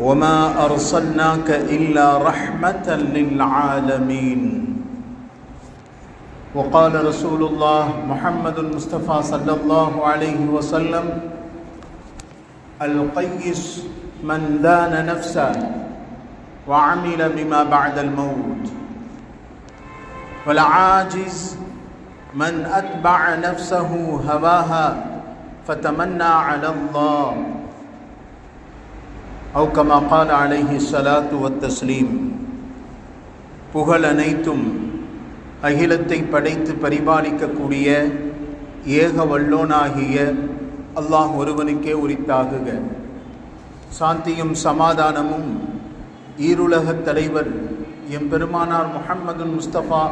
وما أرسلناك إلا رحمة للعالمين. وقال رسول الله محمد المصطفى صلى الله عليه وسلم القيس من دان نفسه وعمل بما بعد الموت والعاجز من أتبع نفسه هواها فتمنى على الله. அவு கமா கால் அலைஹி சலாத்து வத்தஸ்லீம் புகழ் அனைத்தும் அகிலத்தை படைத்து பரிபாலிக்கக்கூடிய ஏக வல்லோனாகிய அல்லாஹ் ஒருவனுக்கே உரித்தாகுக. சாந்தியும் சமாதானமும் ஈருலகத் தலைவர் எம்பெருமானார் முஹம்மது முஸ்தபா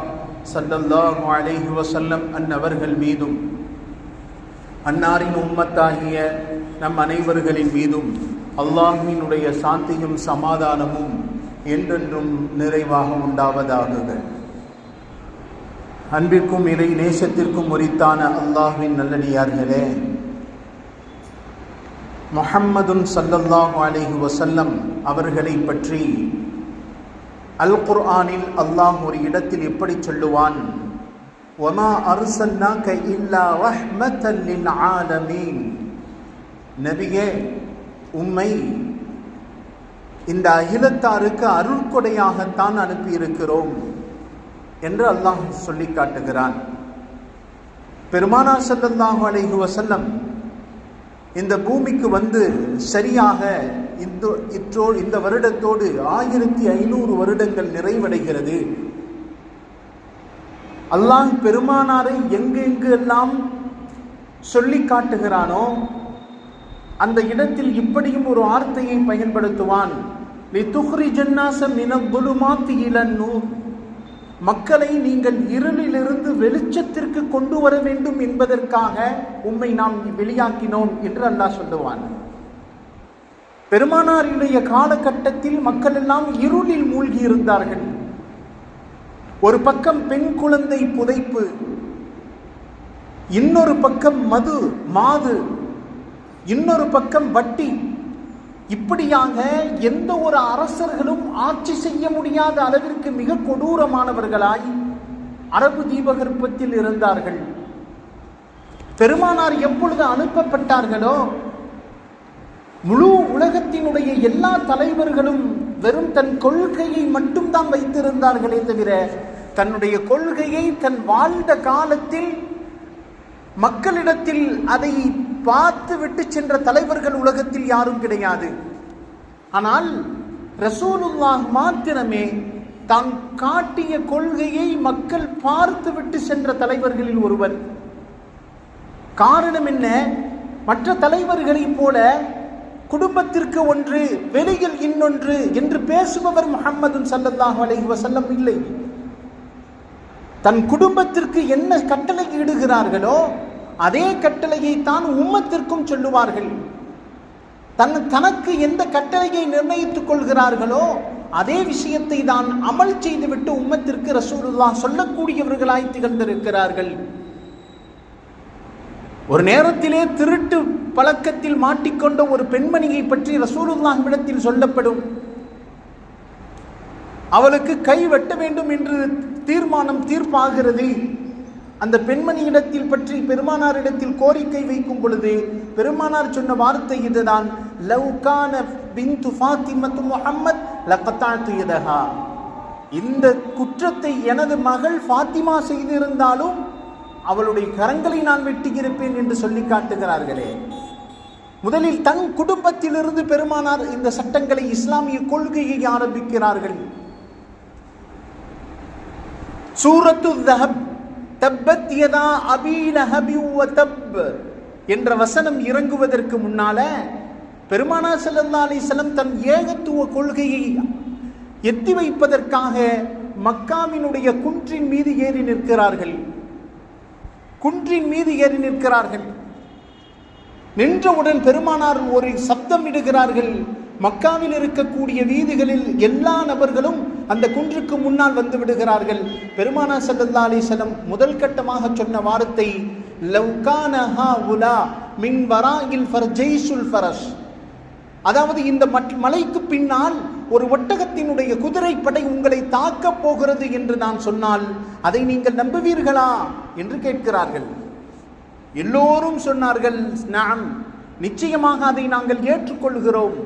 சல்லல்லாஹு அலைஹி வசல்லம் அன்னவர்கள் மீதும் அன்னாரின் உம்மத்தாகிய நம் அனைவர்களின் மீதும் அல்லாஹினுடைய சாந்தியும் சமாதானமும் என்றென்றும் நிறைவாக உண்டாவதாகுக அன்பிற்கும் இறை நேசத்திற்கும் உரித்தான அல்லாஹ்வின் நல்லடியார்களே முஹம்மதுன் சல்லல்லாஹு அலைஹி வசல்லம் அவர்களை பற்றி அல் குர்ஆனில் அல்லாஹ் ஒரு இடத்தில் எப்படி சொல்லுவான்? ஒமா அருசன்னாக இல்லா ரஹ்மத்தல் லில் ஆலமீன். நபியே உம்மை இந்த அகிலத்தாருக்கு அருள்கொடையாகத்தான் அனுப்பியிருக்கிறோம் என்று அல்லாஹ் சொல்லி காட்டுகிறான். பெருமானா சல்லாஹு அலைஹி வசல்லம் இந்த பூமிக்கு வந்து சரியாக இந்த இற்றோ இந்த வருடத்தோடு ஆயிரத்தி ஐநூறு வருடங்கள் நிறைவடைகிறது. அல்லாஹ் பெருமானாரை எங்கெங்கு எல்லாம் சொல்லி காட்டுகிறானோ அந்த இடத்தில் இப்படியும் ஒரு வார்த்தையை பயன்படுத்துவான். மக்களை நீங்கள் இருளிலிருந்து வெளிச்சத்திற்கு கொண்டு வர வேண்டும் என்பதற்காக உம்மை நாம் வெளியாக்கினோம் என்று அல்லாஹ் சொல்லுவான். பெருமானாரினுடைய காலகட்டத்தில் மக்கள் எல்லாம் இருளில் மூழ்கி இருந்தார்கள். ஒரு பக்கம் பெண் குழந்தை புதைப்பு இன்னொரு பக்கம் மது மாது இன்னொரு பக்கம் வட்டி. இப்படியாக எந்த ஒரு அரசர்களும் ஆட்சி செய்ய முடியாத அளவிற்கு மிக கொடூரமானவர்களாய் அரபு தீபகற்பத்தில் இருந்தார்கள். பெருமானார் எப்பொழுது அனுப்பப்பட்டார்களோ முழு உலகத்தினுடைய எல்லா தலைவர்களும் வெறும் தன் கொள்கையை மட்டும்தான் வைத்திருந்தார்களே தவிர தன்னுடைய கொள்கையை தன் வாழ்ந்த காலத்தில் மக்களிடத்தில் அதை பார்த்து விட்டு சென்ற தலைவர்கள் உலகத்தில் யாரும் கிடையாது. ஆனால் ரசூலுல்லாஹ் மாத்திரமே தான் காட்டிய கொள்கையை மக்கள் பார்த்து விட்டு சென்ற தலைவர்களில் ஒருவர். காரணம் என்ன? மற்ற தலைவர்களைப் போல குடும்பத்திற்கு ஒன்று வெளியில் இன்னொன்று என்று பேசுபவர் முகம்மது சல்லல்லாஹு அலஹி வசல்லம் இல்லை. தன் குடும்பத்திற்கு என்ன கட்டளை இடுகிறார்களோ அதே கட்டளையை தான் உம்மத்திற்கும் சொல்லுவார்கள். தன் தனக்கு எந்த கட்டளையை நிர்ணயித்துக் கொள்கிறார்களோ அதே விஷயத்தை தான் அமல் செய்துவிட்டு உம்மத்திற்கு ரசூலுல்லா சொல்லக்கூடியவர்களாய் திகழ்ந்திருக்கிறார்கள். ஒரு நேரத்திலே திருட்டு பழக்கத்தில் மாட்டிக்கொண்ட ஒரு பெண்மணியை பற்றி ரசூலுல்லாஹிடத்தில் சொல்லப்படும். அவளுக்கு கை வெட்ட வேண்டும் என்று தீர்மானம் தீர்ப்பாகிறது. அந்த பெண்மணியிடத்தில் பற்றி பெருமானாரிடத்தில் கோரிக்கை வைக்கும் பொழுது பெருமானார் சொன்ன வார்த்தை இதுதான். லவ்கான பிந்து ஃபாத்திமத்து முஹம்மத் லக்கத்தாத்து இதஹா இந்த குற்றத்தை எனது மகள் ஃபாத்திமா செய்திருந்தாலும் அவளுடைய கரங்களை நான் வெட்டியிருப்பேன் என்று சொல்லி காட்டுகிறார்களே. முதலில் தன் குடும்பத்திலிருந்து பெருமானார் இந்த சட்டங்களை இஸ்லாமிய கொள்கையை ஆரம்பிக்கிறார்கள். சூரத்து தஹப் தப்பத் யதா அபீ தப் என்ற வசனம் இறங்குவதற்கு முன்னால பெருமானா செல்லல்லா அலிசலம் தன் ஏகத்துவ கொள்கையை எத்தி வைப்பதற்காக மக்காவினுடைய குன்றின் மீது ஏறி நிற்கிறார்கள். குன்றின் மீது ஏறி நிற்கிறார்கள். நின்றவுடன் பெருமானார் ஒரு சப்தம் இடுகிறார்கள். மக்காவில் இருக்கக்கூடிய வீதிகளில் எல்லா நபர்களும் அந்த குன்றுக்கு முன்னால் வந்து விடுகிறார்கள். பெருமானா சல்லல்லா அலிசலம் முதல் கட்டமாக சொன்ன வார்த்தை லவ்கான ஹாஉலா மின் வராயில் ஃபர்ஜைசுல் ஃபரஸ் அதாவது இந்த மலைக்கு பின்னால் ஒரு ஒட்டகத்தினுடைய குதிரைப்படை உங்களை தாக்கப் போகிறது என்று நான் சொன்னால் அதை நீங்கள் நம்புவீர்களா? என்று கேட்கிறார்கள். எல்லோரும் சொன்னார்கள் நாம் நிச்சயமாக அதை நாங்கள் ஏற்றுக்கொள்கிறோம்.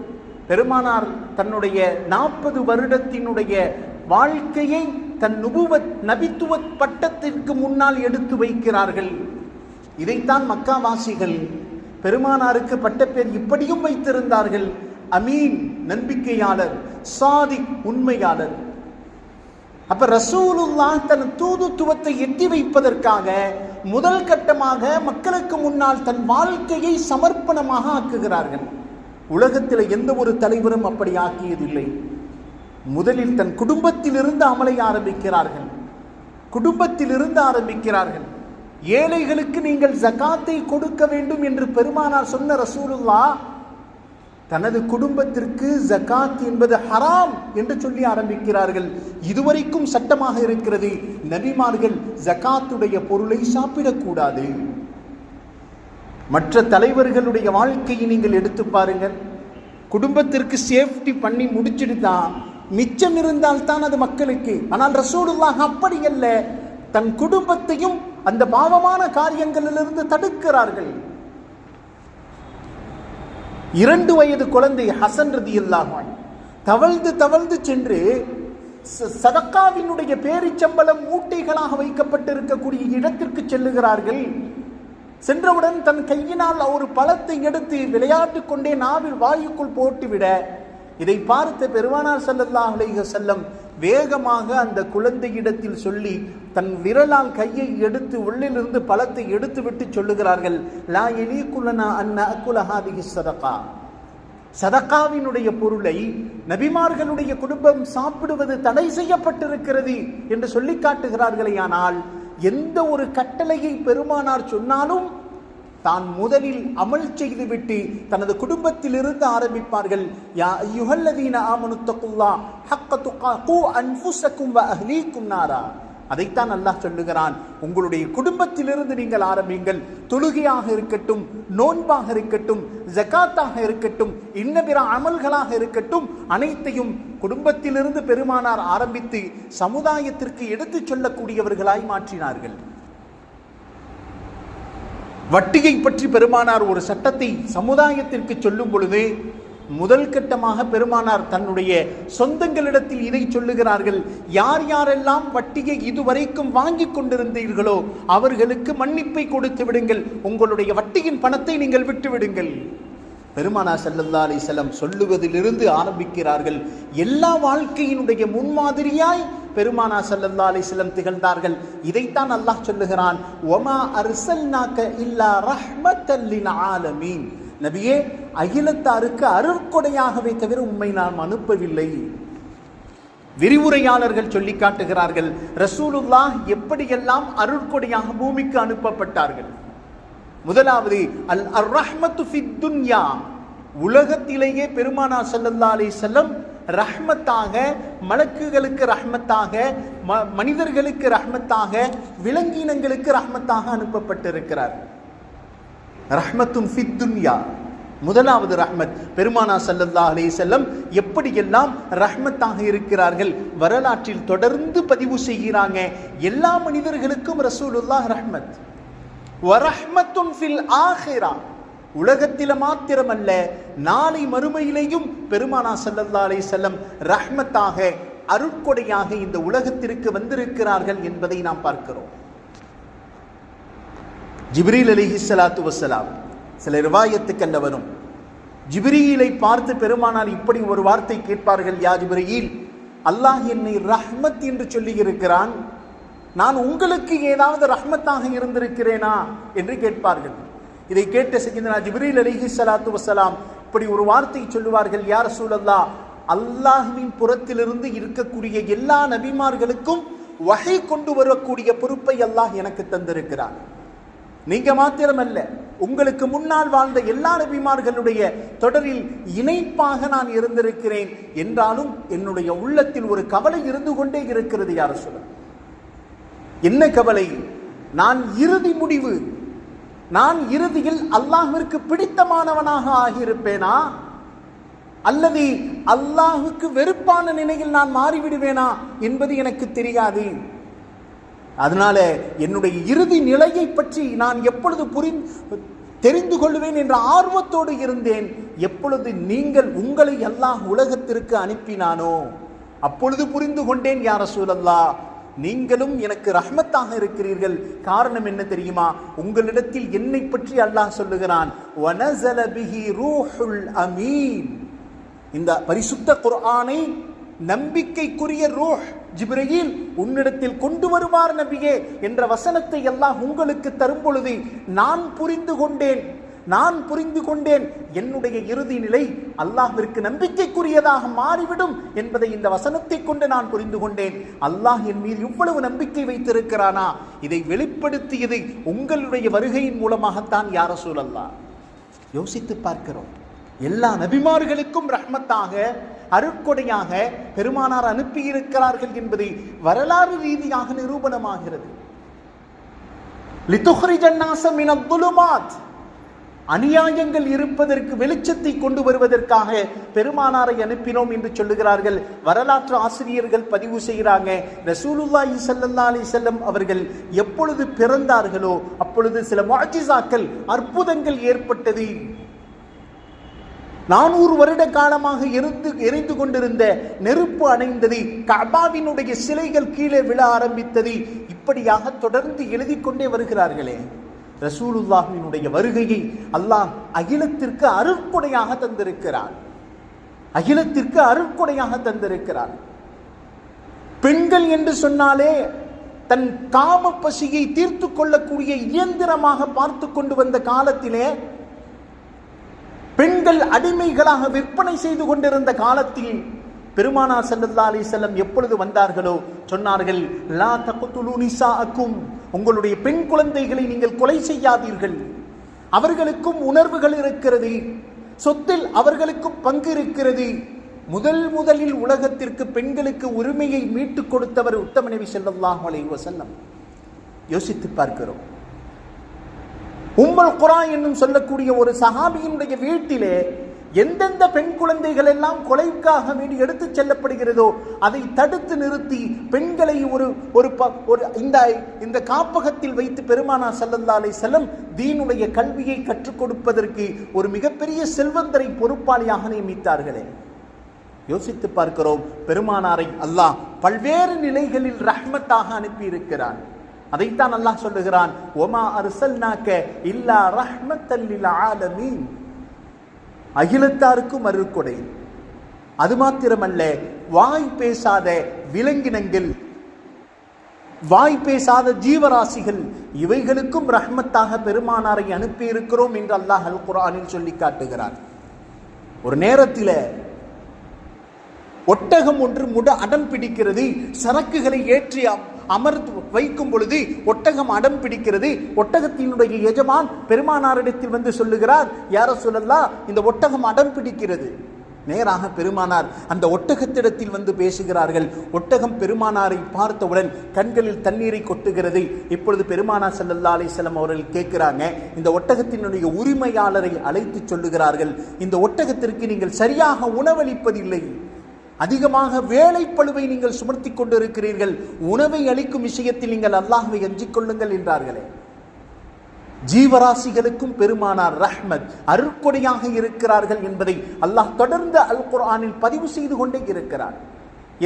பெருமானார் தன்னுடைய நாற்பது வருடத்தினுடைய வாழ்க்கையை தன் நுபுவத் நபித்துவ பட்டத்திற்கு முன்னால் எடுத்து வைக்கிறார்கள். இதைத்தான் மக்காவாசிகள் பெருமானாருக்கு பட்டப்பேர் இப்படியும் வைத்திருந்தார்கள். அமீன் நம்பிக்கையாளர் சாதி உண்மையாளர். அப்ப ரசூலுல்லா தன் தூதுத்துவத்தை எட்டி வைப்பதற்காக முதல் கட்டமாக மக்களுக்கு முன்னால் தன் வாழ்க்கையை சமர்ப்பணமாக ஆக்குகிறார்கள். உலகத்தில் எந்த ஒரு தலைவரும் அப்படி ஆக்கியதில்லை. முதலில் தன் குடும்பத்திலிருந்து அமலை ஆரம்பிக்கிறார்கள். குடும்பத்திலிருந்து ஆரம்பிக்கிறார்கள். ஏழைகளுக்கு நீங்கள் ஜகாத்தை கொடுக்க வேண்டும் என்று பெருமானார் சொன்ன ரசூலுல்லா தனது குடும்பத்திற்கு ஜகாத் என்பது ஹராம் என்று சொல்லி ஆரம்பிக்கிறார்கள். இதுவரைக்கும் சட்டமாக இருக்கிறது. நபிமார்கள் ஜகாத்துடைய பொருளை சாப்பிடக்கூடாது. மற்ற தலைவர்களுடைய வாழ்க்கையை நீங்கள் எடுத்து பாருங்கள். குடும்பத்திற்கு சேஃப்டி பண்ணி முடிச்சிட்டு தான் மிச்சம் இருந்தால் தான் அது மக்களுக்கு. ஆனால் ரசூலுல்லாஹ் அப்படி அல்ல. தன் குடும்பத்தையும் அந்த பாவமான காரியங்களிலிருந்து தடுக்கிறார்கள். இரண்டு வயது குழந்தை ஹசன் ரதி தவழ்ந்து தவழ்ந்து சென்று ச- சதக்காவினுடைய பேரிச்சம்பளம் மூட்டைகளாக வைக்கப்பட்டிருக்கக்கூடிய இடத்திற்கு செல்லுகிறார்கள். சென்றவுடன் தன் கையினால் ஒரு பழத்தை எடுத்து விளையாட்டு கொண்டே நாவில் வாயுக்குள் போட்டுவிட இதை பார்த்த பெருமானார் ஸல்லல்லாஹு அலைஹி செல்லம் வேகமாக அந்த குழந்தையிடத்தில் சொல்லி தன் விரலால் கையை எடுத்து உள்ளிலிருந்து பழத்தை எடுத்துவிட்டு சொல்லுகிறார்கள் லா எலீகுலனா அன்ன அக்குலஹாதிகி சதகா சதக்காவினுடைய பொருளை நபிமார்களுடைய குடும்பம் சாப்பிடுவது தடை செய்யப்பட்டிருக்கிறது என்று சொல்லி காட்டுகிறார்களே ஆனால் எந்த ஒரு கட்டளையை பெருமானார் சொன்னாலும் தான் முதலில் அமல் செய்துவிட்டு தனது குடும்பத்திலிருந்து ஆரம்பிப்பார்கள். யா யுஹல்லதீன ஆமனுத்தகுல்லா ஹக்க துகா கூ அன்ஃபுஸக்கும் வ அஹ்லீக்கும் நாரா. அதைத்தான் அல்லாஹ் சொல்லுகிறான். உங்களுடைய குடும்பத்திலிருந்து நீங்கள் ஆரம்பிங்கள் தொழுகையாக இருக்கட்டும் நோன்பாக இருக்கட்டும் ஜக்காத்தாக இருக்கட்டும் இன்ன பிற அமல்களாக இருக்கட்டும் அனைத்தையும் குடும்பத்திலிருந்து பெருமானார் ஆரம்பித்து சமுதாயத்திற்கு எடுத்துச் சொல்லக்கூடியவர்களாய் மாற்றினார்கள். வட்டியை பற்றி பெருமானார் ஒரு சட்டத்தை சமுதாயத்திற்கு சொல்லும் பொழுது முதல் கட்டமாக பெருமானார் தன்னுடைய சொந்தங்களிடத்தில் இதை சொல்லுகிறார்கள் யார் யாரெல்லாம் வட்டியை இதுவரைக்கும் வாங்கி கொண்டிருந்தீர்களோ அவர்களுக்கு மன்னிப்பை கொடுத்து விடுங்கள். உங்களுடைய வட்டியின் பணத்தை நீங்கள் விட்டு விடுங்கள். பெருமானா ஸல்லல்லாஹு அலி செல்லம் சொல்லுவதிலிருந்து ஆரம்பிக்கிறார்கள். எல்லா வாழ்க்கையினுடைய முன்மாதிரியாய் பெருமானா ஸல்லல்லாஹு அலி செல்லம் திகழ்ந்தார்கள். இதைத்தான் அல்லாஹ் சொல்லுகிறான் ஒமா அர்சல்நாக்க இல்லா ரஹ்மத் லில் ஆலமீன். நபியே அகிலத்தாருக்கு அருட்கொடையாகவே தவிர உம்மை நாம் அனுப்பவில்லை. விரிவுரையாளர்கள் சொல்லி காட்டுகிறார்கள் ரசூலுல்லா எப்படியெல்லாம் அருட்கொடையாக பூமிக்கு அனுப்பப்பட்டார்கள்? முதலாவது அல் அர் ரஹ்மத்து துன்யா. உலகத்திலேயே பெருமானா ஸல்லல்லாஹு அலி செல்லம் ரஹ்மத்தாக மலக்குகளுக்கு ரஹ்மத்தாக ம- மனிதர்களுக்கு ரஹ்மத்தாக விலங்கினங்களுக்கு ரஹ்மத்தாக அனுப்பப்பட்டிருக்கிறார். ரஹ்மத்துன் ஃபித் துன்யா. முதலாவது ரஹ்மத். பெருமானா சல்லல்லா அலே செல்லம் எப்படியெல்லாம் ரஹ்மத்தாக இருக்கிறார்கள்? வரலாற்றில் தொடர்ந்து பதிவு செய்கிறாங்க. எல்லா மனிதர்களுக்கும் ரசூலுல்லாஹ் ரஹ்மத். வரஹ்மத்துன் ஃபில் ஆஹிரா. உலகத்தில மாத்திரமல்ல நாளை மறுமையிலேயும் பெருமானா சல்லல்லா அலே செல்லம் ரஹ்மத்தாக அருட்கொடையாக இந்த உலகத்திற்கு வந்திருக்கிறார்கள் என்பதை நாம் பார்க்கிறோம். ஜிப்ரீல் அலிஹி சலாத்து வசலாம் சில ரிவாயத்துக்கல்ல வரும் ஜிப்ரீலை பார்த்து பெருமானார் இப்படி ஒரு வார்த்தை கேட்பார்கள் யா ஜிப்ரீல் அல்லாஹ் என்னை ரஹ்மத் என்று சொல்லி இருக்கிறான் நான் உங்களுக்கு ஏதாவது ரஹ்மத்தாக இருந்திருக்கிறேனா? என்று கேட்பார்கள். இதை கேட்ட சகிதனா ஜிப்ரீல் அலிஹி சலாத்து வசலாம் இப்படி ஒரு வார்த்தை சொல்லுவார்கள் யார் சூழல்லா அல்லாஹுவின் புறத்திலிருந்து இருக்கக்கூடிய எல்லா நபிமார்களுக்கும் வகை கொண்டு வரக்கூடிய பொறுப்பை அல்லாஹ் எனக்கு தந்திருக்கிறார் நீங்க மாத்திரமல்ல உங்களுக்கு முன்னால் வாழ்ந்த எல்லா நபிமார்களுடைய தொடரில் இணைப்பாக நான் இருந்திருக்கிறேன் என்றாலும் என்னுடைய உள்ளத்தில் ஒரு கவலை இருந்து கொண்டே இருக்கிறது யார் சொல்ல என்ன கவலை? நான் இறுதி முடிவு. நான் இறுதியில் அல்லாஹிற்கு பிடித்தமானவனாக ஆகியிருப்பேனா? அல்லது அல்லாஹுக்கு வெறுப்பான நிலையில் நான் மாறிவிடுவேனா என்பது எனக்கு தெரியாது. அதனால என்னுடைய இறுதி நிலையை பற்றி நான் எப்பொழுது புரிந்து தெரிந்து கொள்வேன் என்ற ஆர்வத்தோடு இருந்தேன் எப்பொழுது நீங்கள் உங்களை எல்லாம் உலகத்திற்கு அனுப்பினானோ அப்பொழுது புரிந்து கொண்டேன் யார சூழல்லா நீங்களும் எனக்கு ரஹ்மத்தாக இருக்கிறீர்கள். காரணம் என்ன தெரியுமா? உங்களிடத்தில் என்னை பற்றி அல்லாஹ் சொல்லுகிறான் ரூஹுல் அமீன். இந்த பரிசுத்த குர்ஆனை நம்பிக்கைக்குரிய ரூஹ் ஜிப்ரஹீல் உன்னிடத்தில் கொண்டு வருவார் நபியே என்ற வசனத்தை எல்லாம் உங்களுக்கு தரும் பொழுது நான் புரிந்து கொண்டேன். நான் புரிந்து கொண்டேன். என்னுடைய இறுதி நிலை அல்லாஹிற்கு நம்பிக்கைக்குரியதாக மாறிவிடும் என்பதை இந்த வசனத்தை கொண்டு நான் புரிந்து கொண்டேன். அல்லாஹ் என் மீது இவ்வளவு நம்பிக்கை வைத்திருக்கிறானா? இதை வெளிப்படுத்தியது உங்களுடைய வருகையின் மூலமாகத்தான் யார சூழல்லா யோசித்து பார்க்கிறோம். எல்லா நபிமார்களுக்கும் ரஹ்மத்தாக அருக்கொடையாக பெருமானார் அனுப்பியிருக்கிறார்கள் என்பது வரலாறு ரீதியாக நிரூபணமாகிறது. துலுமாத் அநியாயங்கள் இருப்பதற்கு வெளிச்சத்தை கொண்டு வருவதற்காக பெருமானாரை அனுப்பினோம் என்று சொல்லுகிறார்கள். வரலாற்று ஆசிரியர்கள் பதிவு செய்கிறாங்க. ரசூலுல்லாஹி ஸல்லல்லாஹு அலி செல்லம் அவர்கள் எப்பொழுது பிறந்தார்களோ அப்பொழுது சில மாஜிசாக்கள் அற்புதங்கள் ஏற்பட்டது. நானூறு வருட காலமாக எரிந்து எரிந்து கொண்டிருந்த நெருப்பு அணைந்தது கபாவினுடைய சிலைகள் கீழே விழ ஆரம்பித்தது. இப்படியாக தொடர்ந்து எழுதி கொண்டே வருகிறார்களே. ரசூலுல்லாஹினுடைய வருகையை அல்லாஹ் அகிலத்திற்கு அருட்கொடையாக தந்திருக்கிறார் அகிலத்திற்கு அருட்கொடையாக தந்திருக்கிறார் பெண்கள் என்று சொன்னாலே தன் காம பசியை தீர்த்து கொள்ளக்கூடிய இயந்திரமாக பார்த்து கொண்டு வந்த காலத்திலே பெண்கள் அடிமைகளாக விற்பனை செய்து கொண்டிருந்த காலத்தில் பெருமானார் ஸல்லல்லாஹு அலைஹி எப்பொழுது வந்தார்களோ சொன்னார்கள் லா தகுத்துலு நிசா அக்கும் உங்களுடைய பெண் குழந்தைகளை நீங்கள் கொலை செய்யாதீர்கள். அவர்களுக்கும் உணர்வுகள் இருக்கிறது. சொத்தில் அவர்களுக்கும் பங்கு இருக்கிறது. முதல் முதலில் உலகத்திற்கு பெண்களுக்கு உரிமையை மீட்டுக் கொடுத்தவர் உத்தம நபி ஸல்லல்லாஹு அலைஹி யோசித்து பார்க்கிறோம். உம்மல் குரா என்னும் சொல்லக்கூடிய ஒரு சஹாபியினுடைய வீட்டிலே எந்தெந்த பெண் குழந்தைகள் எல்லாம் கொலைக்காக வேண்டி எடுத்துச் செல்லப்படுகிறதோ அதை தடுத்து நிறுத்தி பெண்களை ஒரு ஒரு ப- ஒரு இந்த இந்த காப்பகத்தில் வைத்து பெருமானா ஸல்லல்லாஹு செல்லும் செல்லம் தீனுடைய கல்வியை கற்றுக் கொடுப்பதற்கு ஒரு மிகப்பெரிய செல்வந்தரை பொறுப்பாளியாக நியமித்தார்களே. யோசித்து பார்க்கிறோம் பெருமானாரை அல்லாஹ் பல்வேறு நிலைகளில் ரஹ்மத்தாக அனுப்பி இருக்கிறான் அதைத்தான் அல்லாஹ் சொல்லுகிறான் ஒமா அரிசல்னாக்க இல்லா ரஹ்மத்தல்ல ஆலமீன். அகிலத்தாருக்கும் அருட்கொடை அது மாத்திரமல்ல வாய் பேசாத விலங்கினங்கள் வாய் பேசாத ஜீவராசிகள் இவைகளுக்கும் ரஹ்மத்தாக பெருமானாரை அனுப்பி இருக்கிறோம் என்று அல்லாஹ் அல் குரானில் சொல்லி காட்டுகிறார் ஒரு நேரத்தில் ஒட்டகம் ஒன்று முட அடம் பிடிக்கிறது சரக்குகளை ஏற்றி அமர்ந்து வைக்கும் பொழுது ஒட்டகம் அடம் பிடிக்கிறது. ஒட்டகத்தினுடைய எஜமான் பெருமானாரிடத்தில் வந்து சொல்லுகிறார் யார சொல்லலாம் இந்த ஒட்டகம் அடம் பிடிக்கிறது. நேராக பெருமானார் அந்த ஒட்டகத்திடத்தில் வந்து பேசுகிறார்கள். ஒட்டகம் பெருமானாரை பார்த்தவுடன் கண்களில் தண்ணீரை கொட்டுகிறது. இப்பொழுது பெருமானார் செல்லல்லா அலிசல்லம் அவர்கள் கேட்கிறாங்க இந்த ஒட்டகத்தினுடைய உரிமையாளரை அழைத்து சொல்லுகிறார்கள். இந்த ஒட்டகத்திற்கு நீங்கள் சரியாக உணவளிப்பதில்லை. அதிகமாக வேலைப்பழுவை நீங்கள் சுமர்த்தி கொண்டிருக்கிறீர்கள். உணவை அளிக்கும் விஷயத்தில் நீங்கள் அல்லாஹை அஞ்சிக் கொள்ளுங்கள் என்றார்களே. ஜீவராசிகளுக்கும் பெருமானார் ரஹ்மத் அருக்கொடையாக இருக்கிறார்கள் என்பதை அல்லாஹ் தொடர்ந்து அல் குரானில் பதிவு செய்து கொண்டே இருக்கிறார்.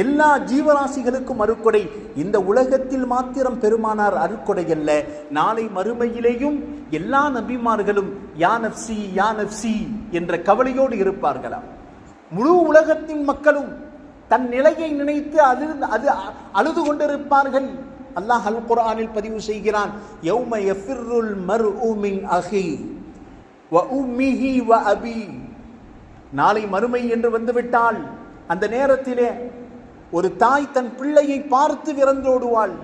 எல்லா ஜீவராசிகளுக்கும் அருக்கொடை இந்த உலகத்தில் மாத்திரம் பெருமானார் அருட்கொடை அல்ல. நாளை மறுமையிலேயும் எல்லா நபிமார்களும் யா நப்சி யா நப்சி என்ற கவலையோடு இருப்பார்களாம். முழு உலகத்தின் மக்களும் தன் நிலையை நினைத்து அது அது அழுது கொண்டிருப்பார்கள். அல்லாஹ் அல் குரானில் பதிவு செய்கிறான் யௌம யஃபிர்ருல் மர் மின் அஹி வ உம்மிஹி வ அபி. நாளை மறுமை என்று வந்துவிட்டால் அந்த நேரத்திலே ஒரு தாய் தன் பிள்ளையை பார்த்து விரந்தோடுவாள்.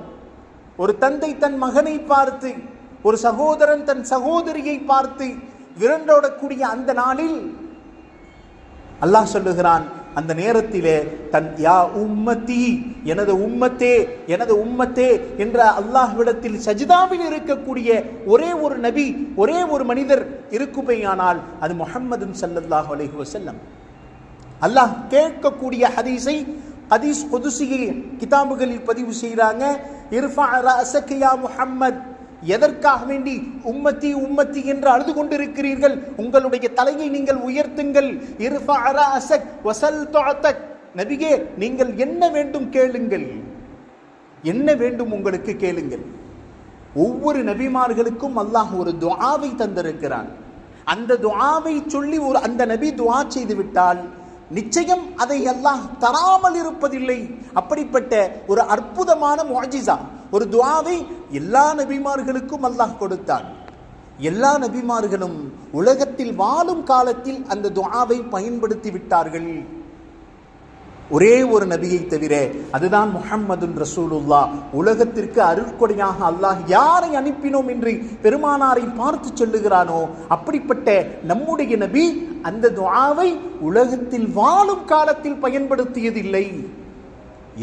ஒரு தந்தை தன் மகனை பார்த்து ஒரு சகோதரன் தன் சகோதரியை பார்த்து விரண்டோடக்கூடிய அந்த நாளில் அல்லாஹ் சொல்லுகிறான் அந்த நேரத்திலே தன் யா உம்மத்தி எனது உம்மத்தே எனது உம்மத்தே என்ற அல்லாஹ்விடத்தில் சஜிதாவில் இருக்கக்கூடிய ஒரே ஒரு நபி ஒரே ஒரு மனிதர் இருக்குமையானால் அது முஹம்மதுன் சல்லல்லாஹ் அலஹி வசல்லம் அல்லாஹ் கேட்கக்கூடிய ஹதீஸை ஹதீஸ் குதுசியை கிதாபுகளில் பதிவு செய்கிறாங்க. இர்ஃபா ரஅஸக முஹம்மத் எதற்காக வேண்டி உம்மத்தி உம்மத்தி என்று அழுது கொண்டிருக்கிறீர்கள்? உங்களுடைய தலையை நீங்கள் உயர்த்துங்கள். இர்ஃபா ரஅஸக் வஸல் துஅதக் நபிகே நீங்கள் என்ன வேண்டும் கேளுங்கள். என்ன வேண்டும் உங்களுக்கு கேளுங்கள். ஒவ்வொரு நபிமார்களுக்கும் அல்லாஹ் ஒரு துவாவை தந்திருக்கிறான். அந்த துவாவை சொல்லி ஒரு அந்த நபி துவா செய்து விட்டால் நிச்சயம் அதை அல்லாஹ் தராமல் இருப்பதில்லை. அப்படிப்பட்ட ஒரு அற்புதமான முஅஜிசா. ஒரு துவாவை எல்லா நபிமார்களுக்கும் அல்லாஹ் கொடுத்தான். எல்லா நபிமார்களும் உலகத்தில் வாழும் காலத்தில் அந்த துவாவை பயன்படுத்தி விட்டார்கள். ஒரே ஒரு நபியை தவிர அதுதான் முஹம்மதுன் ரசூலுல்லா உலகத்திற்கு அருட்கொடையாக அல்லாஹ் யாரை அனுப்பினோம் என்று பெருமானாரை பார்த்து சொல்லுகிறானோ அப்படிப்பட்ட நம்முடைய நபி அந்த துவாவை உலகத்தில் வாழும் காலத்தில் பயன்படுத்தியதில்லை.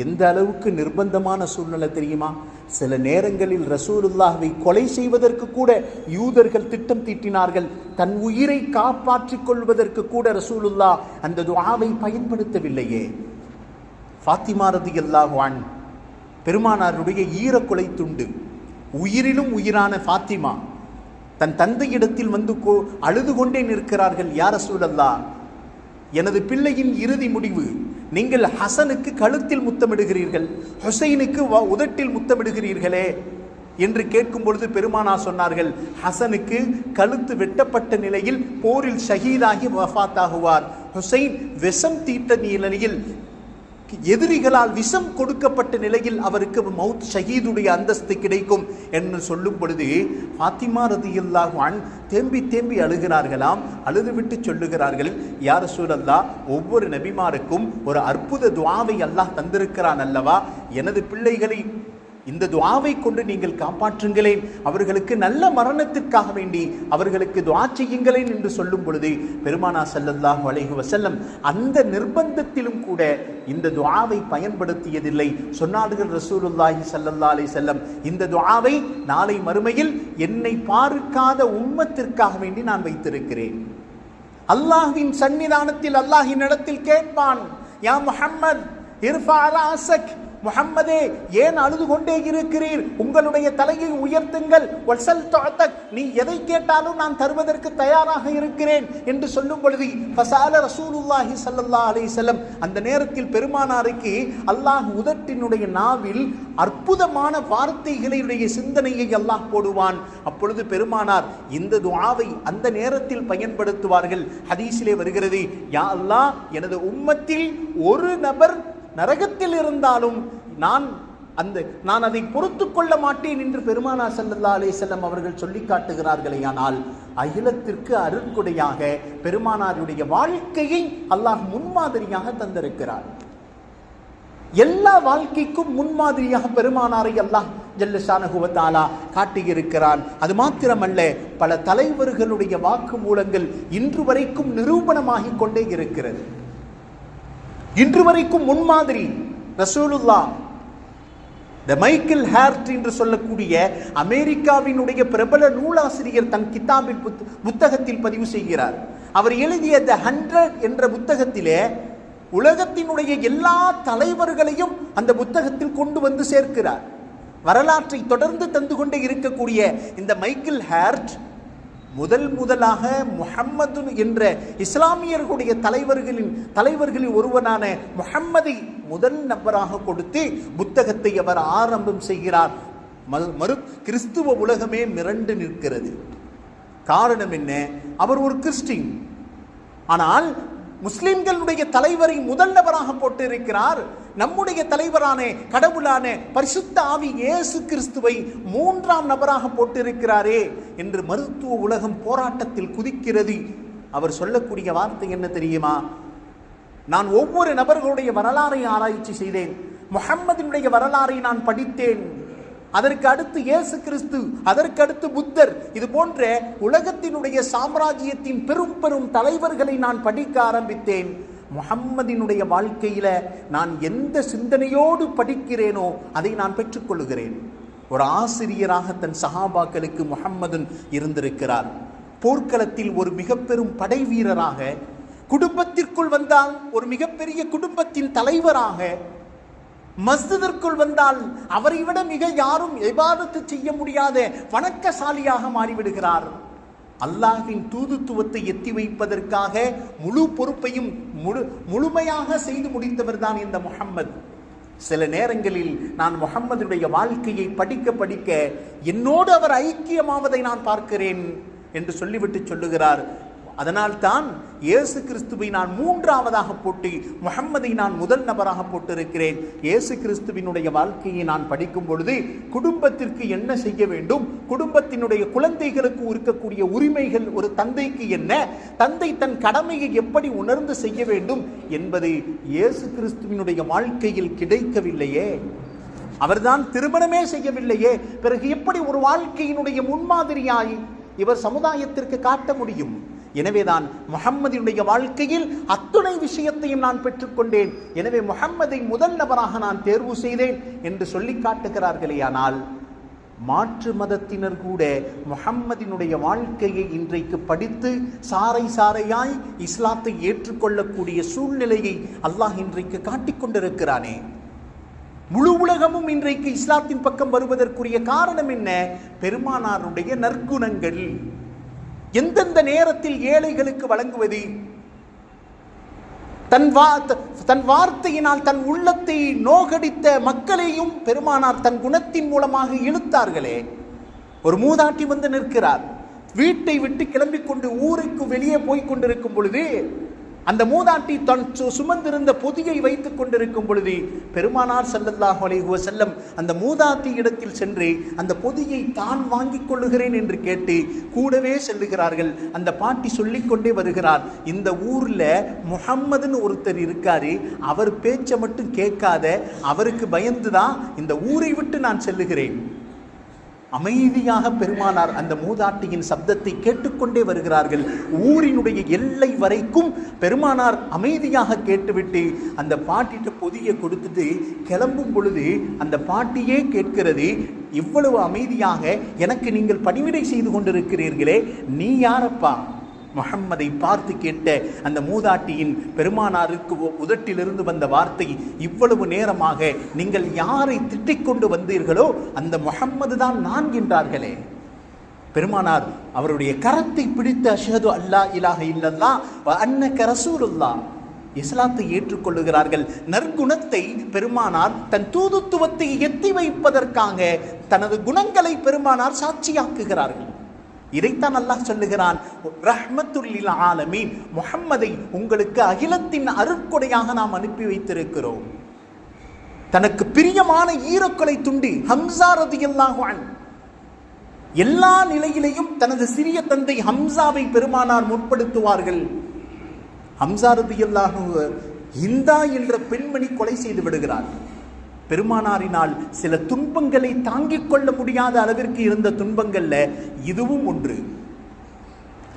எந்த அளவுக்கு நிர்பந்தமான சூழ்நிலை தெரியுமா? சில நேரங்களில் ரசூலுல்லாஹை கொலை செய்வதற்கு கூட யூதர்கள் திட்டம் தீட்டினார்கள். தன் உயிரை காப்பாற்றிக் கொள்வதற்கு கூட ரசூலுல்லா அந்த துவாவை பயன்படுத்தவில்லையே. ஃபாத்திமா அல்லாஹ்வான் பெருமானாருடைய ஈரக்குலை துண்டு. உயிரிலும் உயிரான ஃபாத்திமா. தன் தந்தையிடத்தில் வந்து கோ அழுது கொண்டே நிற்கிறார்கள் யார் ரசூலல்லா எனது பிள்ளையின் இறுதி முடிவு நீங்கள் ஹசனுக்கு கழுத்தில் முத்தமிடுகிறீர்கள் ஹுசைனுக்கு வ- உதட்டில் முத்தமிடுகிறீர்களே என்று கேட்கும் பொழுது பெருமானா சொன்னார்கள் ஹசனுக்கு கழுத்து வெட்டப்பட்ட நிலையில் போரில் ஷஹீதாகி வஃபாத்தாகுவார் ஹுசைன் விஷம் தீட்ட நிலையில் எதிரிகளால் விஷம் கொடுக்கப்பட்ட நிலையில் அவருக்கு மவுத் ஷஹீதுடைய அந்தஸ்து கிடைக்கும் என்று சொல்லும் பொழுது ஃபாத்திமா ரதி அன் தேம்பி தேம்பி அழுகிறார்களாம். அழுதுவிட்டு சொல்லுகிறார்கள் யார் சூழல்லா ஒவ்வொரு நபிமாருக்கும் ஒரு அற்புத துவாவை அல்லாஹ் தந்திருக்கிறான் அல்லவா? எனது பிள்ளைகளை இந்த துவாவை கொண்டு நீங்கள் காப்பாற்றுங்களேன். அவர்களுக்கு நல்ல மரணத்திற்காக வேண்டி அவர்களுக்கு துவா செய்யுங்களேன் என்று சொல்லும் பொழுது பெருமானா செல்லல்லாஹ் அலைஹி வசல்லம் அந்த நிர்பந்தத்திலும் கூட இந்த துவாவை பயன்படுத்தியதில்லை. சொன்னார்கள் ரசூலுல்லாஹி சல்லல்லா அலைஹி செல்லம் இந்த துவாவை நாளை மறுமையில் என்னை பார்க்காத உம்மத்திற்காக வேண்டி நான் வைத்திருக்கிறேன். அல்லாஹின் சன்னிதானத்தில் அல்லாஹின் இடத்தில் கேட்பான் யா முஹம்மத் இர்ஃபா ராஸக் முகம்மதே ஏன் அழுது கொண்டே இருக்கிறீர்? உங்களுடைய தலையை உயர்த்துங்கள். வசல் துஅத்தக் நீ எதை கேட்டாலும் நான் தருவதற்கு தயாராக இருக்கிறேன் என்று சொல்லும் பொழுது ஃபசால ரசூலுல்லாஹி சல்லல்லா அலைஹி செல்லம் அந்த நேரத்தில் பெருமானாருக்கு அல்லாஹ் உதட்டினுடைய நாவில் அற்புதமான வார்த்தைகளுடைய சிந்தனையை அல்லாஹ் போடுவான். அப்பொழுது பெருமானார் இந்த துவாவை அந்த நேரத்தில் பயன்படுத்துவார்கள். ஹதீஸிலே வருகிறது யா அல்லாஹ் எனது உம்மத்தில் ஒரு நபர் நரகத்தில் இருந்தாலும் நான் அந்த நான் அதை பொறுத்து கொள்ள மாட்டேன் என்று பெருமானா சல்லல்லா அலே செல்லம் அவர்கள் சொல்லி காட்டுகிறார்களே ஆனால் அகிலத்திற்கு அருண்கொடையாக பெருமானாருடைய வாழ்க்கையை அல்லாஹ் முன்மாதிரியாக தந்திருக்கிறார். எல்லா வாழ்க்கைக்கும் முன்மாதிரியாக பெருமானாரை அல்லாஹ் ஜல்லஷானகுவத்தாலா காட்டியிருக்கிறான். அது மாத்திரமல்ல பல தலைவர்களுடைய வாக்கு மூலங்கள் இன்று வரைக்கும் நிரூபணமாகிக் கொண்டே இருக்கிறது. இன்று வரைக்கும் முன்மாதிரி ரசூலுல்லா த மைக்கேல் ஹேர்ட் என்று சொல்லக்கூடிய அமெரிக்காவினுடைய பிரபல நூலாசிரியர் தன் கித்தாபில் புத்- புத்தகத்தில் பதிவு செய்கிறார். அவர் எழுதிய த ஹண்ட்ரட் என்ற புத்தகத்திலே உலகத்தினுடைய எல்லா தலைவர்களையும் அந்த புத்தகத்தில் கொண்டு வந்து சேர்க்கிறார். வரலாற்றை தொடர்ந்து தந்து கொண்டே இருக்கக்கூடிய இந்த மைக்கேல் ஹேர்ட் முதல் முதலாக முஹம்மது என்ற இஸ்லாமியர்களுடைய தலைவர்களின் தலைவர்களில் ஒருவனான முஹம்மதை முதல் நபராக கொடுத்து புத்தகத்தை அவர் ஆரம்பம் செய்கிறார். மறு- மறு கிறிஸ்துவ உலகமே மிரண்டு நிற்கிறது. காரணம் என்ன? அவர் ஒரு கிறிஸ்டின். ஆனால் முஸ்லிம்களுடைய தலைவரை முதல் நபராக போட்டிருக்கிறார். நம்முடைய தலைவரான கடவுளான பரிசுத்த ஆவி இயேசு கிறிஸ்துவை மூன்றாம் நபராக போட்டிருக்கிறாரே என்று மருத்துவ உலகம் போராட்டத்தில் குதிக்கிறது. அவர் சொல்லக்கூடிய வார்த்தை என்ன தெரியுமா? நான் ஒவ்வொரு நபர்களுடைய வரலாறை ஆராய்ச்சி செய்தேன். முகம்மதினுடைய வரலாறை நான் படித்தேன். அதற்கு அடுத்து இயேசு கிறிஸ்து அதற்கு அடுத்து புத்தர். இது போன்ற உலகத்தினுடைய சாம்ராஜ்யத்தின் பெரும் பெரும் தலைவர்களை நான் படிக்க ஆரம்பித்தேன். முஹம்மதினுடைய வாழ்க்கையில் நான் எந்த சிந்தனையோடு படிக்கிறேனோ அதை நான் பெற்றுக்கொள்கிறேன் ஒரு ஆசிரியராக தன் சஹாபாக்களுக்கு முஹம்மதுன் இருந்திருக்கிறார். போர்க்களத்தில் ஒரு மிக பெரும் படை வீரராக குடும்பத்திற்குள் வந்தால் ஒரு மிகப்பெரிய குடும்பத்தின் தலைவராக மஸ்திதற்குள் வந்தால் அவரை விட மிக யாரும் எபாதத்து செய்ய முடியாத வணக்கசாலியாக மாறிவிடுகிறார். அல்லாஹின் தூதுத்துவத்தை எத்தி வைப்பதற்காக முழு பொறுப்பையும் முழு முழுமையாக செய்து முடித்தவர் தான் இந்த முகம்மது சில நேரங்களில் நான் முகம்மதுடைய வாழ்க்கையை படிக்க படிக்க என்னோடு அவர் ஐக்கியமாவதை நான் பார்க்கிறேன் என்று சொல்லிவிட்டு சொல்லுகிறார். அதனால் தான் இயேசு கிறிஸ்துவை நான் மூன்றாவதாக போட்டு முகம்மதை நான் முதல் நபராக போட்டிருக்கிறேன். இயேசு கிறிஸ்துவினுடைய வாழ்க்கையை நான் படிக்கும் பொழுது குடும்பத்திற்கு என்ன செய்ய வேண்டும் குடும்பத்தினுடைய குழந்தைகளுக்கு இருக்கக்கூடிய உரிமைகள் ஒரு தந்தைக்கு என்ன தந்தை தன் கடமையை எப்படி உணர்ந்து செய்ய வேண்டும் என்பது இயேசு கிறிஸ்துவினுடைய வாழ்க்கையில் கிடைக்கவில்லையே. அவர்தான் திருமணமே செய்யவில்லையே. பிறகு எப்படி ஒரு வாழ்க்கையினுடைய முன்மாதிரியாய் இவர் சமுதாயத்திற்கு காட்ட முடியும்? எனவேதான் முகம்மதியுடைய வாழ்க்கையில் அத்துணை விஷயத்தையும் நான் பெற்றுக்கொண்டேன். எனவே முகம்மதை முதல் நபராக நான் தேர்வு செய்தேன் என்று சொல்லி காட்டுகிறார்களே ஆனால் மாற்று மதத்தினர் கூட முகம்மதினுடைய வாழ்க்கையை இன்றைக்கு படித்து சாறை சாறையாய் இஸ்லாத்தை ஏற்றுக்கொள்ளக்கூடிய சூழ்நிலையை அல்லாஹ் இன்றைக்கு காட்டிக்கொண்டிருக்கிறானே முழு உலகமும் இன்றைக்கு இஸ்லாத்தின் பக்கம் வருவதற்குரிய காரணம் என்ன? பெருமானாருடைய நற்குணங்கள். எந்தெந்த நேரத்தில் ஏழைகளுக்கு வழங்குவது? தன் வா தன் வார்த்தையினால் தன் உள்ளத்தை நோகடித்த மக்களையும் பெருமானார் தன் குணத்தின் மூலமாக இழுத்தார்களே. ஒரு மூதாட்டி வந்து நிற்கிறார். வீட்டை விட்டு கிளம்பிக் கொண்டு ஊருக்கு வெளியே போய் கொண்டிருக்கும் பொழுது அந்த மூதாட்டி தன் சு- சுமந்திருந்த பொதியை வைத்துக் கொண்டிருக்கும் பொழுது பெருமானார் ஸல்லல்லாஹு அலைஹி செல்லம் அந்த மூதாட்டி இடத்தில் சென்று அந்த பொதியை தான் வாங்கிக் கொள்ளுகிறேன் என்று கேட்டு கூடவே செல்லுகிறார்கள். அந்த பாட்டி சொல்லிக்கொண்டே வருகிறார். இந்த ஊரில் முஹம்மதுன்னு ஒருத்தர் இருக்காரு. அவர் பேச்சை மட்டும் கேட்காத அவருக்கு பயந்துதான் இந்த ஊரை விட்டு நான் செல்லுகிறேன். அமைதியாக பெருமானார் அந்த மூதாட்டியின் சப்தத்தை கேட்டுக்கொண்டே வருகிறார்கள். ஊரினுடைய எல்லை வரைக்கும் பெருமானார் அமைதியாக கேட்டுவிட்டு அந்த பாட்டிட்ட பொதியை கொடுத்துட்டு கிளம்பும் பொழுது அந்த பாட்டியே கேட்கிறது இவ்வளவு அமைதியாக எனக்கு நீங்கள் பணிவிடை செய்து கொண்டிருக்கிறீர்களே நீ யாரப்பா? முகம்மதை பார்த்து கேட்ட அந்த மூதாட்டியின் பெருமானாருக்கு உதட்டிலிருந்து வந்த வார்த்தை இவ்வளவு நேரமாக நீங்கள் யாரை திட்டிக் கொண்டு வந்தீர்களோ அந்த முகம்மது தான் நான் என்றார்களே. பெருமானார் அவருடைய கரத்தை பிடித்து அஷது அல்லா இலாக இல்லல்லா அன்ன அன்னக ரசூலுல்லா இஸ்லாத்தை ஏற்றுக்கொள்ளுகிறார்கள். நற்குணத்தை பெருமானார் தன் தூதுத்துவத்தை எத்தி வைப்பதற்காக தனது குணங்களை பெருமானார் சாட்சியாக்குகிறார்கள். இதைத்தான் அல்லாஹ் சொல்லுகிறான் ரஹ்மத்துல்லில் ஆலமீன். முஹம்மதை உங்களுக்கு அகிலத்தின் அருட்கொடையாக நாம் அனுப்பி வைத்திருக்கிறோம். தனக்கு பிரியமான ஈரக்கொலை துண்டி ஹம்சா ரதி எல்லா நிலையிலையும் தனது சிறிய தந்தை ஹம்சாவை பெருமானார் முற்படுத்துவார்கள். ஹம்சா ரதியல்லாஹு இந்தா என்ற பெண்மணி கொலை செய்து விடுகிறார். பெருமானாரினால் சில துன்பங்களை தாங்கிக் கொள்ள முடியாத அளவிற்கு இருந்த துன்பங்கள்ல இதுவும் ஒன்று.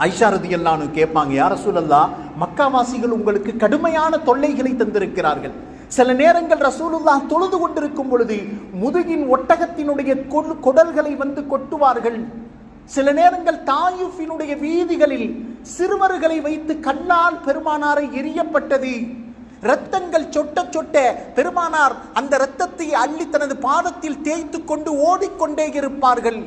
ஐஷாரதி ரதியல்லான்னு கேட்பாங்க யார சூழல்லா மக்காவாசிகள் உங்களுக்கு கடுமையான தொல்லைகளை தந்திருக்கிறார்கள். சில நேரங்கள் ரசூலுல்லா தொழுது கொண்டிருக்கும் பொழுது முதுகின் ஒட்டகத்தினுடைய குடல்களை வந்து கொட்டுவார்கள். சில நேரங்கள் தாயுஃபினுடைய வீதிகளில் சிறுவர்களை வைத்து கண்ணால் பெருமானாரை எரியப்பட்டது. இரத்தங்கள் சொட்ட சொட்ட பெருமானார் அந்த இரத்தத்தை அள்ளி தனது பாதத்தில் தேய்த்து கொண்டு ஓடிக்கொண்டே இருப்பார்கள்.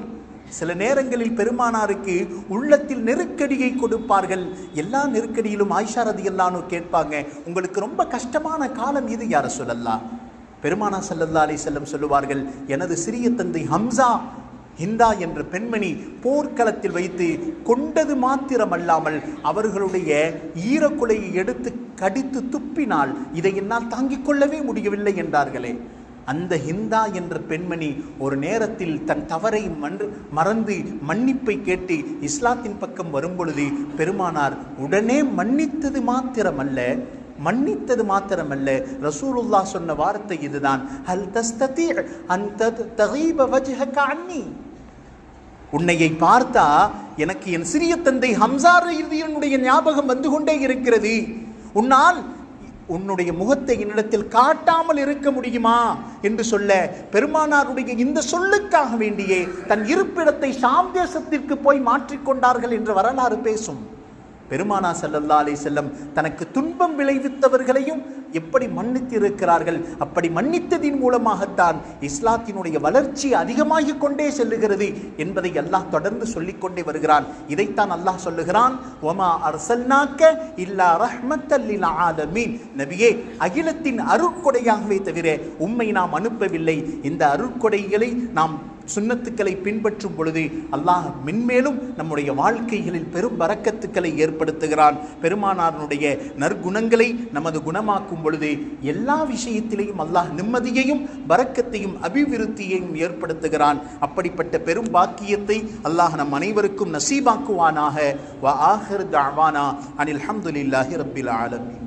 சில நேரங்களில் பெருமானாருக்கு உள்ளத்தில் நெருக்கடியை கொடுப்பார்கள். எல்லா நெருக்கடியிலும் ஆயிஷா ரதியல்லான்னு கேட்பாங்க உங்களுக்கு ரொம்ப கஷ்டமான காலம் இது யார சொல்லலாம் பெருமானா சல்லல்லா அலி செல்லம் சொல்லுவார்கள் எனது சிறிய தந்தை ஹம்சா ஹிந்தா என்ற பெண்மணி போர்க்களத்தில் வைத்து கொண்டது மாத்திரமல்லாமல் அவர்களுடைய ஈரக்குலையை எடுத்து கடித்து துப்பினால் இதை என்னால் தாங்கிக் கொள்ளவே முடியவில்லை என்றார்களே. அந்த ஹிந்தா என்ற பெண்மணி ஒரு நேரத்தில் தன் தவறை மறந்து மன்னிப்பை கேட்டு இஸ்லாத்தின் பக்கம் வரும்பொழுது பெருமானார் உடனே மன்னித்தது மாத்திரமல்ல மன்னித்தது மாத்திரமல்ல. ரசூலுல்லா சொன்ன வார்த்தை இதுதான். ஹல் தஸ்ததி அந்த தகீப வஜ்ஹக அன்னி. உன்னையை பார்த்தா எனக்கு என் சிறிய தந்தை ஹம்சார் இறுதியனுடைய ஞாபகம் வந்து கொண்டே இருக்கிறது. உன்னால் உன்னுடைய முகத்தை என்னிடத்தில் காட்டாமல் இருக்க முடியுமா என்று சொல்ல பெருமானாருடைய இந்த சொல்லுக்காக வேண்டியே தன் இருப்பிடத்தை ஷாம் தேசத்திற்கு போய் மாற்றிக்கொண்டார்கள் என்று வரலாறு பேசும். பெருமானா ஸல்லல்லாஹு அலி செல்லம் தனக்கு துன்பம் விளைவித்தவர்களையும் எப்படி மன்னித்து இருக்கிறார்கள் அப்படி மன்னித்ததின் மூலமாகத்தான் இஸ்லாத்தினுடைய வளர்ச்சி அதிகமாகிக் கொண்டே செல்லுகிறது என்பதை அல்லாஹ் தொடர்ந்து சொல்லிக் கொண்டே வருகிறான். இதைத்தான் அல்லாஹ் சொல்லுகிறான் ஒமா அர்சல்னாக்க இல்லா ரஹ்மத்தல் ஆலமீன். நபியே அகிலத்தின் அருட்கொடையாகவே தவிர உண்மை நாம் அனுப்பவில்லை. இந்த அருட்கொடைகளை நாம் சுண்ணத்துக்களை பின்பற்றும் பொழுது அல்லாஹ் மென்மேலும் நம்முடைய வாழ்க்கைகளில் பெரும் வரக்கத்துக்களை ஏற்படுத்துகிறான். பெருமானாரனுடைய நற்குணங்களை நமது குணமாக்கும் பொழுது எல்லா விஷயத்திலேயும் அல்லாஹ் நிம்மதியையும் வரக்கத்தையும் அபிவிருத்தியையும் ஏற்படுத்துகிறான். அப்படிப்பட்ட பெரும் பாக்கியத்தை அல்லாஹ் நம் அனைவருக்கும் நசீபாக்குவானாக. வ ஆஹர் தாவானா அனில் அஹமதுல்லாஹி ரபில் ஆலமின்.